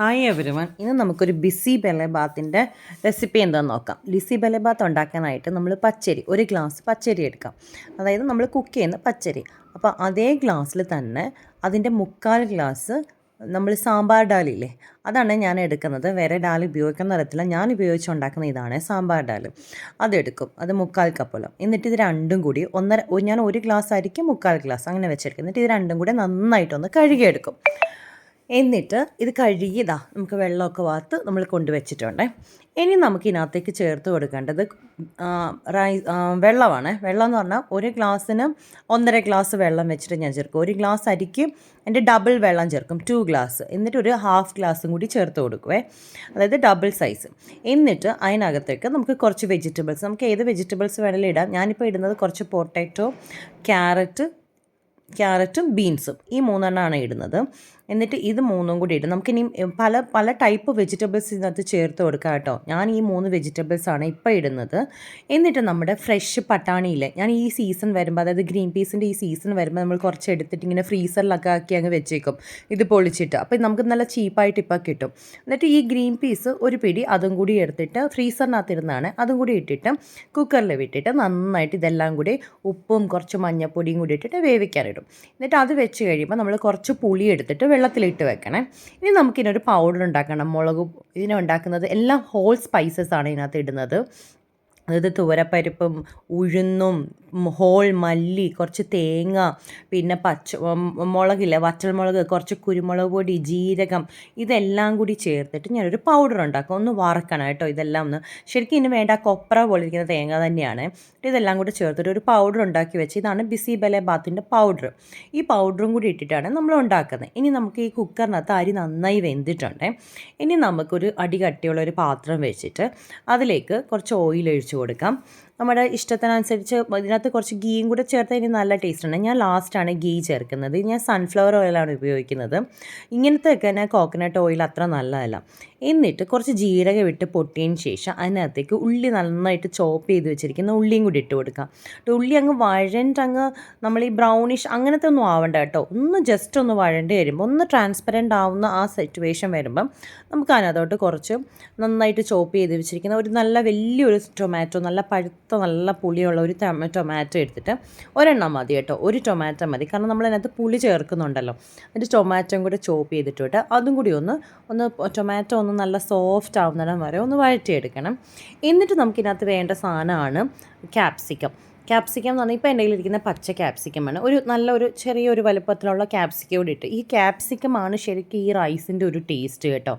Hi everyone ഇന്ന് നമുക്കൊരു BC ബെലബാത്തിന്റെ റെസിപ്പി എന്താണെന്ന് നോക്കാം. ബിസി ബെലബാത്ത് ഉണ്ടാക്കാനായിട്ട് നമ്മൾ പച്ചരി ഒരു ഗ്ലാസ് പച്ചരി എടുക്കാം. അതായത് നമ്മൾ കുക്ക് ചെയ്യുന്ന പച്ചരി. അപ്പോൾ അതേ ഗ്ലാസ്സിൽ തന്നെ അതിന്റെ മുക്കാൽ ഗ്ലാസ് നമ്മൾ സാമ്പാർ ഡാലില്ലേ? അതാണ് ഞാൻ എടുക്കുന്നത്. വേറെ ഡാൽ ഉപയോഗിക്കുന്ന തരത്തില്ല ഞാൻ ഉപയോഗിച്ചുണ്ടാക്കുന്ന ഇതാണ് സാമ്പാർ ഡാൽ. അതെടുക്കും അത് മുക്കാൽ കപ്പോളം എന്നിട്ട് ഇത് രണ്ടും കൂടി ഒന്നര ഞാൻ ഒരു ഗ്ലാസ് ആയിരിക്കും മുക്കാൽ ഗ്ലാസ് അങ്ങനെ വെച്ചെടുക്കും എന്നിട്ട് ഇത് രണ്ടും കൂടി നന്നായിട്ടൊന്ന് കഴുകിയെടുക്കും. എന്നിട്ട് ഇത് കഴുകിയതാ നമുക്ക് വെള്ളമൊക്കെ വാർത്ത് നമ്മൾ കൊണ്ടുവച്ചിട്ടുണ്ട്. ഇനി നമുക്ക് ഇതിനകത്തേക്ക് ചേർത്ത് കൊടുക്കേണ്ടത് റൈ വെള്ളമാണ്. വെള്ളം എന്ന് പറഞ്ഞാൽ ഒരു ഗ്ലാസ്സിന് ഒന്നര ഗ്ലാസ് വെള്ളം വെച്ചിട്ട് ഞാൻ ചേർക്കും. ഒരു ഗ്ലാസ് അരിക്ക് എന്റെ ഡബിൾ വെള്ളം ചേർക്കും. ടു ഗ്ലാസ് എന്നിട്ട് ഒരു ഹാഫ് ഗ്ലാസ്സും കൂടി ചേർത്ത് കൊടുക്കുവേ. അതായത് ഡബിൾ സൈസ് എന്നിട്ട് അതിനകത്തേക്ക് നമുക്ക് കുറച്ച് വെജിറ്റബിൾസ് നമുക്ക് ഏത് വെജിറ്റബിൾസ് വേണമെങ്കിലും ഇടാം. ഞാനിപ്പോൾ ഇടുന്നത് കുറച്ച് പൊട്ടാറ്റോ ക്യാരറ്റ് ക്യാരറ്റും ബീൻസും ഈ മൂന്നെണ്ണമാണ് ഇടുന്നത്. എന്നിട്ട് ഇത് മൂന്നും കൂടി ഇടും. നമുക്കിനി പല പല ടൈപ്പ് വെജിറ്റബിൾസ് ഇതിനകത്ത് ചേർത്ത് കൊടുക്കാം കേട്ടോ. ഞാൻ ഈ മൂന്ന് വെജിറ്റബിൾസാണ് ഇപ്പോൾ ഇടുന്നത്. എന്നിട്ട് നമ്മുടെ ഫ്രഷ് പട്ടാണിയില്ലേ ഞാൻ ഈ സീസൺ വരുമ്പോൾ അതായത് ഗ്രീൻ പീസിന്റെ ഈ സീസൺ വരുമ്പോൾ നമ്മൾ കുറച്ച് എടുത്തിട്ട് ഇങ്ങനെ ഫ്രീസറിലൊക്കെ ആക്കി അങ്ങ് വെച്ചേക്കും. ഇത് പൊളിച്ചിട്ട്. അപ്പോൾ നമുക്ക് നല്ല ചീപ്പായിട്ട് ഇപ്പോൾ കിട്ടും. എന്നിട്ട് ഈ ഗ്രീൻ പീസ് ഒരു പിടി അതും കൂടി എടുത്തിട്ട് ഫ്രീസറിനകത്തിരുന്നാണ് അതും കൂടി ഇട്ടിട്ട് കുക്കറിൽ വിട്ടിട്ട് നന്നായിട്ട് ഇതെല്ലാം കൂടി ഉപ്പും കുറച്ച് മഞ്ഞപ്പൊടിയും കൂടി ഇട്ടിട്ട് വേവിക്കാനിടും. എന്നിട്ട് അത് വെച്ച് കഴിയുമ്പോൾ നമ്മൾ കുറച്ച് പുളി എടുത്തിട്ട് വെള്ളത്തിലിട്ട് വെക്കണേ. ഇനി നമുക്കിതിനൊരു പൗഡർ ഉണ്ടാക്കണം. മുളക് ഇതിനുണ്ടാക്കുന്നത് എല്ലാം ഹോൾ സ്പൈസസ് ആണ് ഇതിനകത്ത് ഇടുന്നത്. അതായത് തുവരപ്പരിപ്പും ഉഴുന്നും ഹോൾ മല്ലി കുറച്ച് തേങ്ങ പിന്നെ പച്ച മുളകില്ല വറ്റൽമുളക് കുറച്ച് കുരുമുളക് പൊടി ജീരകം ഇതെല്ലാം കൂടി ചേർത്തിട്ട് ഞാനൊരു പൗഡർ ഉണ്ടാക്കും. ഒന്ന് വറക്കണം കേട്ടോ ഇതെല്ലാം ഒന്ന്. ശരിക്കും ഇനി വേണ്ട കൊപ്ര പോലെ ഇരിക്കുന്ന തേങ്ങ തന്നെയാണ്. ഇതെല്ലാം കൂടി ചേർത്തിട്ട് ഒരു പൗഡർ ഉണ്ടാക്കി വെച്ച് ഇതാണ് ബിസി ബലെ ബാത്തിന്റെ പൗഡർ ഈ പൗഡറും കൂടി ഇട്ടിട്ടാണ് നമ്മൾ ഉണ്ടാക്കുന്നത്. ഇനി നമുക്ക് ഈ കുക്കറിനകത്ത് അരി നന്നായി വെന്തിട്ടുണ്ട്. ഇനി നമുക്കൊരു അടി കട്ടിയുള്ള ഒരു പാത്രം വെച്ചിട്ട് അതിലേക്ക് കുറച്ച് ഓയിൽ ഒഴിച്ച് കൊടുക്കാം. നമ്മുടെ ഇഷ്ടത്തിനനുസരിച്ച് ഇതിനകത്ത് കുറച്ച് ഗീയും കൂടെ ചേർത്ത് ഇനി നല്ല ടേസ്റ്റ് ഉണ്ട്. ഞാൻ ലാസ്റ്റാണ് ഗീ ചേർക്കുന്നത്. ഞാൻ സൺഫ്ലവർ ഓയിലാണ് ഉപയോഗിക്കുന്നത്. ഇങ്ങനത്തെ ഒക്കെ തന്നെ കോക്കനട്ട് ഓയിൽ അത്ര നല്ലതല്ല. എന്നിട്ട് കുറച്ച് ജീരകം ഇട്ട് പൊട്ടിയതിന് ശേഷം അതിനകത്തേക്ക് ഉള്ളി നന്നായിട്ട് ചോപ്പ് ചെയ്ത് വെച്ചിരിക്കുന്ന ഉള്ളിയും കൂടി ഇട്ട് കൊടുക്കാം. ഉള്ളി അങ്ങ് വഴണ്ട് അങ്ങ് നമ്മൾ ഈ ബ്രൗണിഷ് അങ്ങനത്തെ ഒന്നും ആവണ്ട കേട്ടോ. ഒന്ന് ജസ്റ്റ് ഒന്ന് വഴണ്ട് വരുമ്പോൾ ഒന്ന് ട്രാൻസ്പെറന്റ് ആവുന്ന ആ സിറ്റുവേഷൻ വരുമ്പം നമുക്ക് അതിനകത്തോട്ട് കുറച്ച് നന്നായിട്ട് ചോപ്പ് ചെയ്ത് വെച്ചിരിക്കുന്ന ഒരു നല്ല വലിയൊരു ടൊമാറ്റോ നല്ല പഴുത്ത നല്ല പുളിയുള്ള ഒരു ടൊമാറ്റോ എടുത്തിട്ട് ഒരെണ്ണം മതി കേട്ടോ. ഒരു ടൊമാറ്റോ മതി. കാരണം നമ്മൾ അതിനകത്ത് പുളി ചേർക്കുന്നുണ്ടല്ലോ. എന്നിട്ട് ടൊമാറ്റോയും കൂടെ ചോപ്പ് ചെയ്തിട്ട് അതും കൂടി ഒന്ന് ഒന്ന് ടൊമാറ്റോ ഒന്ന് നല്ല സോഫ്റ്റ് ആവുന്നിടം വരെ ഒന്ന് വഴറ്റിയെടുക്കണം. എന്നിട്ട് നമുക്കിതിനകത്ത് വേണ്ട സാധനമാണ് ക്യാപ്സിക്കം. ക്യാപ്സിക്കം എന്ന് പറഞ്ഞാൽ ഇപ്പോൾ എന്റെ കയ്യിലിരിക്കുന്ന പച്ച ക്യാപ്സിക്കമാണ് ഒരു നല്ലൊരു ചെറിയൊരു വലുപ്പത്തിലുള്ള ക്യാപ്സിക്കം കൂടി ഇട്ട്. ഈ ക്യാപ്സിക്കമാണ് ശരിക്കും ഈ റൈസിന്റെ ഒരു ടേസ്റ്റ് കേട്ടോ.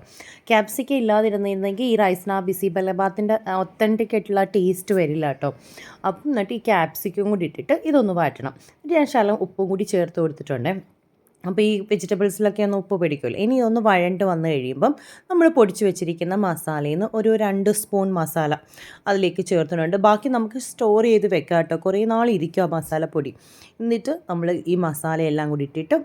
ക്യാപ്സിക്കം ഇല്ലാതിരുന്നിരുന്നെങ്കിൽ ഈ റൈസിന് ആ ബിസി ബലബാത്തിന്റെ ഒത്തന്റിക് ആയിട്ടുള്ള ടേസ്റ്റ് വരില്ല കേട്ടോ. അപ്പം എന്നിട്ട് ഈ ക്യാപ്സിക്കം കൂടി ഇട്ടിട്ട് ഇതൊന്ന് വാറ്റണം എന്നിട്ട് ഞാൻ ശലം ഉപ്പും കൂടി ചേർത്ത് കൊടുത്തിട്ടുണ്ട്. അപ്പോൾ ഈ വെജിറ്റബിൾസിലൊക്കെ ഒന്ന് ഉപ്പ് പിടിക്കുമല്ലോ. ഇനി ഒന്ന് വഴണ്ട് വന്നു കഴിയുമ്പം നമ്മൾ പൊടിച്ചു വെച്ചിരിക്കുന്ന മസാലയിൽ നിന്ന് ഒരു രണ്ട് സ്പൂൺ മസാല അതിലേക്ക് ചേർത്തിട്ടുണ്ട്. ബാക്കി നമുക്ക് സ്റ്റോർ ചെയ്ത് വെക്കാം കേട്ടോ കുറേ നാൾ ഇരിക്കും ആ മസാലപ്പൊടി. എന്നിട്ട് നമ്മൾ ഈ മസാലയെല്ലാം കൂടി ഇട്ടിട്ട്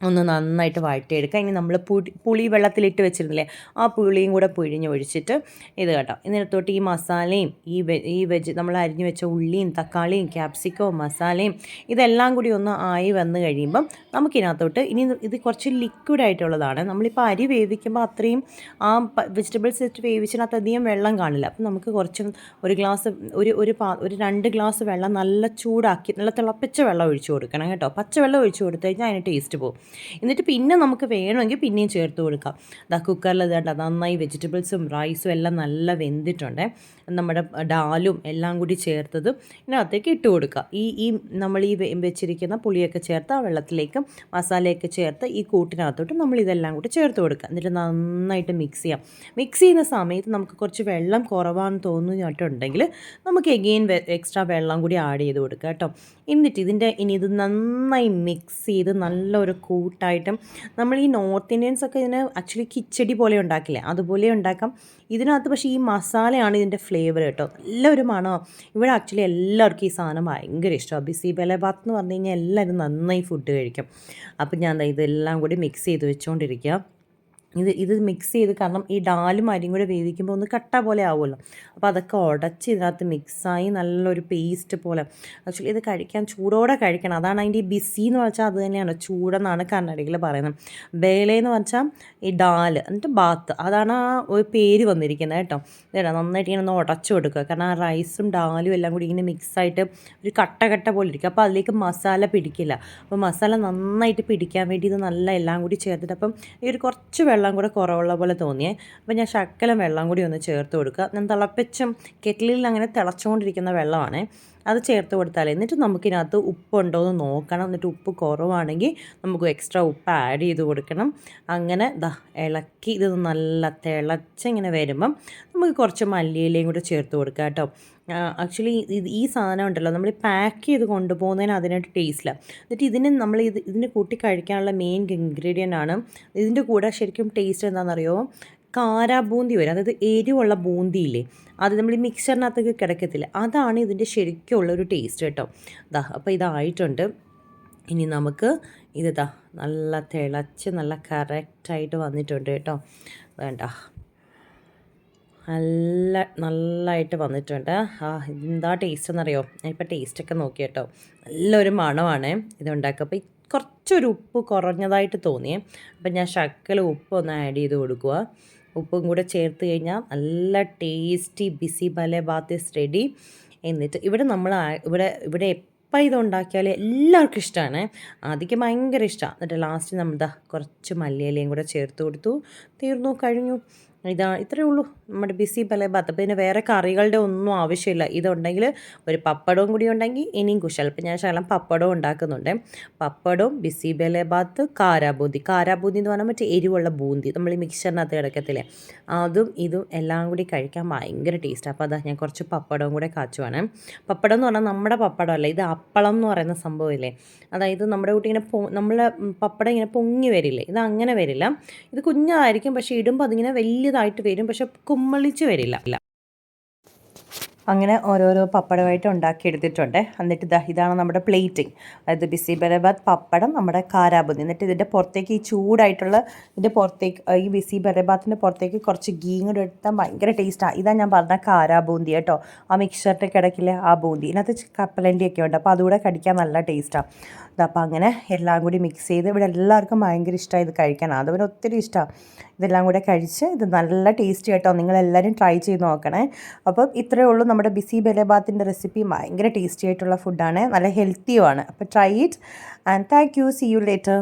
ഒന്ന് നന്നായിട്ട് വഴറ്റിയെടുക്കുക. ഇനി നമ്മൾ പുളി പുളി വെള്ളത്തിലിട്ട് വെച്ചിരുന്നില്ലേ ആ പുളിയും കൂടെ പിഴിഞ്ഞൊഴിച്ചിട്ട് ഇത് കേട്ടോ. ഇതിനകത്തോട്ട് ഈ മസാലയും ഈ ഈ വെജ് നമ്മൾ അരിഞ്ഞു വെച്ച ഉള്ളിയും തക്കാളിയും ക്യാപ്സിക്കവും മസാലയും ഇതെല്ലാം കൂടി ഒന്ന് ആയി വന്നു കഴിയുമ്പം നമുക്കിതിനകത്തോട്ട് ഇനി ഇത് കുറച്ച് ലിക്വിഡായിട്ടുള്ളതാണ് നമ്മളിപ്പോൾ അരി വേവിക്കുമ്പോൾ അത്രയും ആ വെജിറ്റബിൾസ് ഇട്ട് വേവിച്ചതിനകത്ത് അധികം വെള്ളം കാണില്ല. അപ്പം നമുക്ക് കുറച്ച് ഒരു ഗ്ലാസ് ഒരു ഒരു പാ ഒരു രണ്ട് ഗ്ലാസ് വെള്ളം നല്ല ചൂടാക്കി നല്ല തിളപ്പിച്ച വെള്ളം ഒഴിച്ചു കൊടുക്കണം കേട്ടോ. പച്ചവെള്ളം ഒഴിച്ചു കൊടുത്തു കഴിഞ്ഞാൽ അതിന് ടേസ്റ്റ് പോകും എന്നിട്ട് പിന്നെ നമുക്ക് വേണമെങ്കിൽ പിന്നെയും ചേർത്ത് കൊടുക്കാം. ദാ കുക്കറിൽ ഇതേണ്ട നന്നായി വെജിറ്റബിൾസും റൈസും എല്ലാം നല്ല വെന്തിട്ടുണ്ട്. നമ്മുടെ ഡാലും എല്ലാം കൂടി ചേർത്തത് ഇതിനകത്തേക്ക് ഇട്ട് കൊടുക്കുക ഈ ഈ നമ്മൾ ഈ വെച്ചിരിക്കുന്ന പുളിയൊക്കെ ചേർത്ത് ആ വെള്ളത്തിലേക്ക് മസാലയൊക്കെ ചേർത്ത് ഈ കൂട്ടിനകത്തോട്ട് നമ്മൾ ഇതെല്ലാം കൂടി ചേർത്ത് കൊടുക്കുക. എന്നിട്ട് നന്നായിട്ട് മിക്സ് ചെയ്യാം. മിക്സ് ചെയ്യുന്ന സമയത്ത് നമുക്ക് കുറച്ച് വെള്ളം കുറവാണെന്ന് തോന്നുന്നിട്ടുണ്ടെങ്കിൽ നമുക്ക് എഗെയിൻ എക്സ്ട്രാ വെള്ളം കൂടി ആഡ് ചെയ്ത് കൊടുക്കുക കേട്ടോ. എന്നിട്ട് ഇതിന്റെ ഇനി ഇത് നന്നായി മിക്സ് ചെയ്ത് നല്ലൊരു കൂട്ടായിട്ടും നമ്മൾ ഈ നോർത്ത് ഇന്ത്യൻസ് ഒക്കെ ഇതിന് ആക്ച്വലി കിച്ചടി പോലെ ഉണ്ടാക്കില്ലേ? അതുപോലെ ഉണ്ടാക്കാം. ഇതിനകത്ത് പക്ഷേ ഈ മസാലയാണ് ഇതിന്റെ ഫ്ലേവർ കേട്ടോ. നല്ലൊരു മണോ ഇവിടെ ആക്ച്വലി എല്ലാവർക്കും ഈ സാധനം ഭയങ്കര ഇഷ്ടമാണ് ബിസി ബലബാത്ത് എന്ന് പറഞ്ഞു കഴിഞ്ഞാൽ എല്ലാവരും നന്നായി ഫുഡ് കഴിക്കും. അപ്പം ഞാൻ ഇതെല്ലാം കൂടി മിക്സ് ചെയ്ത് വെച്ചുകൊണ്ടിരിക്കുക ഇത് ഇത് മിക്സ് ചെയ്ത് കാരണം ഈ ഡാലും അരിയും കൂടെ വേവിക്കുമ്പോൾ ഒന്ന് കട്ട പോലെ ആവുമല്ലോ. അപ്പോൾ അതൊക്കെ ഉടച്ച് ഇതിനകത്ത് മിക്സായി നല്ലൊരു പേസ്റ്റ് പോലെ. ആക്ച്വലി ഇത് കഴിക്കാൻ ചൂടോടെ കഴിക്കണം. അതാണ് അതിന്റെ ഈ ബിസി എന്ന് വെച്ചാൽ അത് തന്നെയാണ്. ചൂടെന്നാണ് കർണാടകയിൽ പറയുന്നത്. ബേളയെന്ന് വെച്ചാൽ ഈ ഡാൽ എന്നിട്ട് ബാത്ത് അതാണ് ആ ഒരു പേര് വന്നിരിക്കുന്നത് കേട്ടോ. ഇതേടാ നന്നായിട്ട് ഇങ്ങനെ ഒന്ന് ഉടച്ചു കൊടുക്കുക. കാരണം ആ റൈസും ഡാലും എല്ലാം കൂടി ഇങ്ങനെ മിക്സായിട്ട് ഒരു കട്ട കട്ട പോലെ ഇരിക്കും. അപ്പോൾ അതിലേക്ക് മസാല പിടിക്കില്ല. അപ്പോൾ മസാല നന്നായിട്ട് പിടിക്കാൻ വേണ്ടി ഇത് നല്ല എല്ലാം കൂടി ചേർത്തിട്ട് അപ്പം ഈ ഒരു കുറച്ച് വെള്ളം കൂടെ കുറവുള്ള പോലെ തോന്നിയേ. അപ്പോൾ ഞാൻ ശക്കലം വെള്ളം കൂടി ഒന്ന് ചേർത്ത് കൊടുക്കുക. ഞാൻ തിളപ്പിച്ചും കെറ്റിലിൽ അങ്ങനെ തിളച്ചുകൊണ്ടിരിക്കുന്ന വെള്ളമാണ്. അത് ചേർത്ത് കൊടുത്താൽ എന്നിട്ട് നമുക്കിനകത്ത് ഉപ്പുണ്ടോ എന്ന് നോക്കണം. എന്നിട്ട് ഉപ്പ് കുറവാണെങ്കിൽ നമുക്ക് എക്സ്ട്രാ ഉപ്പ് ആഡ് ചെയ്ത് കൊടുക്കണം. അങ്ങനെ ദാ ഇളക്കി ഇത് നല്ല തിളച്ചിങ്ങനെ വരുമ്പം നമുക്ക് കുറച്ച് മല്ലിയിലയും കൂടെ ചേർത്ത് കൊടുക്കാം കേട്ടോ. ആക്ച്വലി ഇത് ഈ സാധനം ഉണ്ടല്ലോ നമ്മൾ പാക്ക് ചെയ്ത് കൊണ്ടുപോകുന്നതിന് അതിനായിട്ട് ടേസ്റ്റില്ല എന്നിട്ട് ഇതിന് നമ്മൾ ഇത് ഇതിന് കൂട്ടി കഴിക്കാനുള്ള മെയിൻ ഇൻഗ്രീഡിയന്റ് ആണ്. ഇതിന്റെ കൂടെ ശരിക്കും ടേസ്റ്റ് എന്താണെന്നറിയോ? കാര ബൂന്തി വരും. അതായത് എരിവുള്ള ബൂന്തിയില്ലേ അത് നമ്മൾ ഈ മിക്സറിനകത്തൊക്കെ കിടക്കത്തില്ല? അതാണ് ഇതിന്റെ ശരിക്കുള്ള ഒരു ടേസ്റ്റ് കേട്ടോ. ദാ അപ്പോൾ ഇതായിട്ടുണ്ട്. ഇനി നമുക്ക് ഇത് നല്ല തിളച്ച് നല്ല കറക്റ്റായിട്ട് വന്നിട്ടുണ്ട് കേട്ടോ. വേണ്ട. നല്ല നല്ലതായിട്ട് വന്നിട്ടുണ്ട്. ആ എന്താ ടേസ്റ്റ് എന്നറിയോ? ഞാനിപ്പോൾ ടേസ്റ്റൊക്കെ നോക്കി കേട്ടോ. നല്ലൊരു മണമാണ് ഇതുണ്ടാക്കുക അപ്പോൾ കുറച്ചൊരു ഉപ്പ് കുറഞ്ഞതായിട്ട് തോന്നി അപ്പം ഞാൻ ശക്കല ഉപ്പ് ഒന്ന് ആഡ് ചെയ്ത് കൊടുക്കുക. ഉപ്പും കൂടെ ചേർത്ത് കഴിഞ്ഞാൽ നല്ല tasty bisi bele bath is ready എന്നിട്ട് ഇവിടെ നമ്മൾ ഇവിടെ ഇവിടെ എപ്പോൾ ഇത് ഉണ്ടാക്കിയാൽ എല്ലാവർക്കും ഇഷ്ടമാണ് ആദ്യം ഭയങ്കര ഇഷ്ടമാണ് എന്നിട്ട് ലാസ്റ്റ് നമ്മൾ കുറച്ച് മല്ലിയിലയും കൂടെ ചേർത്ത് കൊടുത്തു. തീർന്നു കഴിഞ്ഞു. ഇതാ ഇത്രയേ ഉള്ളൂ. നമ്മുടെ ബിസി ബലേബാത്ത് അപ്പോൾ ഇതിന് വേറെ കറികളുടെ ഒന്നും ആവശ്യമില്ല. ഇതുണ്ടെങ്കിൽ ഒരു പപ്പടവും കൂടി ഉണ്ടെങ്കിൽ ഇനിയും കുശൽ. ഇപ്പം ഞാൻ ശകലം പപ്പടവും ഉണ്ടാക്കുന്നുണ്ട്. പപ്പടവും ബിസി ബലേബാത്ത് കാരാബൂന്തി. കാരാബൂന്തി എന്ന് പറഞ്ഞാൽ മറ്റേ എരിവുള്ള ബൂന്തി. നമ്മൾ ഈ മിക്സറിനകത്ത് കിടക്കത്തില്ലേ? അതും ഇതും എല്ലാം കൂടി കഴിക്കാൻ ഭയങ്കര ടേസ്റ്റ് അപ്പോൾ അതാ ഞാൻ കുറച്ച് പപ്പടവും കൂടെ കാച്ചുവാണ്. പപ്പടം എന്ന് പറഞ്ഞാൽ നമ്മുടെ പപ്പടമല്ല. ഇത് അപ്പളം എന്ന് പറയുന്ന സംഭവമില്ലേ അതായത് നമ്മുടെ കുട്ടി ഇങ്ങനെ പൊ നമ്മളെ പപ്പടം ഇങ്ങനെ പൊങ്ങി വരില്ലേ? ഇത് അങ്ങനെ വരില്ല. ഇത് കുഞ്ഞായിരിക്കും പക്ഷേ ഇടുമ്പോൾ അതിങ്ങനെ വലിയതായിട്ട് വരും. പക്ഷെ കുമ്മളിച്ച് വരില്ല. അങ്ങനെ ഓരോരോ പപ്പടമായിട്ട് ഉണ്ടാക്കി എടുത്തിട്ടുണ്ട്. എന്നിട്ട് ഇതാ ഇതാണ് നമ്മുടെ പ്ലേറ്റിംഗ് അതായത് ബിസിബരബാദ് പപ്പടം നമ്മുടെ കാരാബുന്തി എന്നിട്ട് ഇതിന്റെ പുറത്തേക്ക് ഈ ചൂടായിട്ടുള്ള ഇതിന്റെ പുറത്തേക്ക് ഈ ബിസി ബരബാത്തിന്റെ പുറത്തേക്ക് കുറച്ച് ഗീ കൂടെ എടുത്താൽ ഭയങ്കര ടേസ്റ്റാണ് ഇതാ ഞാൻ പറഞ്ഞ കാരാബൂന്തി കേട്ടോ. ആ മിക്സറിന്റെ കിടക്കില്ലേ ആ ബൂന്തി. ഇതിനകത്ത് കപ്പലണ്ടിയൊക്കെ ഉണ്ട്. അപ്പോൾ അതുകൂടെ കടിക്കാൻ നല്ല ടേസ്റ്റാണ് അപ്പോൾ അങ്ങനെ എല്ലാം കൂടി മിക്സ് ചെയ്ത് ഇവിടെ എല്ലാവർക്കും ഭയങ്കര ഇഷ്ടമായി ഇത് കഴിക്കാൻ. അതുപോലെ ഒത്തിരി ഇഷ്ടമാണ് ഇതെല്ലാം കൂടെ കഴിച്ച് ഇത് നല്ല ടേസ്റ്റ് കേട്ടോ. നിങ്ങളെല്ലാവരും ട്രൈ ചെയ്ത് നോക്കണേ. അപ്പോൾ ഇത്രയേ ഉള്ളൂ നമ്മുടെ ബിസി ബെലബാത്തിന്റെ റെസിപ്പി ഭയങ്കര ടേസ്റ്റി ആയിട്ടുള്ള ഫുഡാണ് നല്ല ഹെൽത്തിയുമാണ് അപ്പോൾ try it and thank you see you later